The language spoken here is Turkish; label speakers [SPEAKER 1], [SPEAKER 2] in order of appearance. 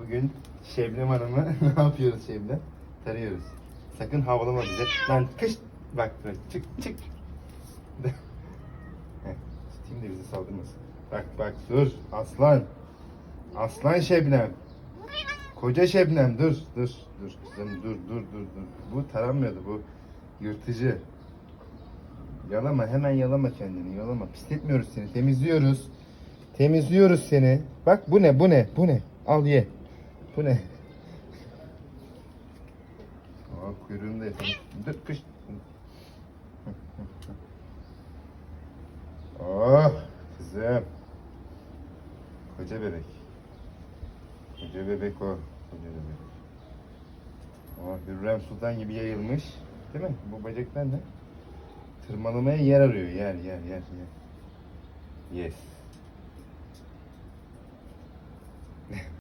[SPEAKER 1] Bugün Şebnem Hanım'ı ne yapıyoruz Şebnem? Tarıyoruz. Sakın havlama bize. Lan kış. Bak böyle çık çık. Heh, Tutayım da bizi saldırmasın. Bak bak dur. Aslan. Aslan Şebnem. Koca Şebnem dur dur dur kızım dur dur dur dur. Bu taranmıyordu bu yırtıcı. Yalama hemen yalama kendini yalama. Pisletmiyoruz seni temizliyoruz. Temizliyoruz seni. Bak bu ne bu ne bu ne. Al ye. Bu ne? Aa kuyruğunu da yapalım. Dur kış. Oh kızım. Koca bebek. Koca bebek o. Koca bebek. Aa Hürrem Sultan gibi yayılmış. Değil mi? Bu bacaklar ne? Tırmalamaya yer arıyor. Yer yer yer yer. Yes.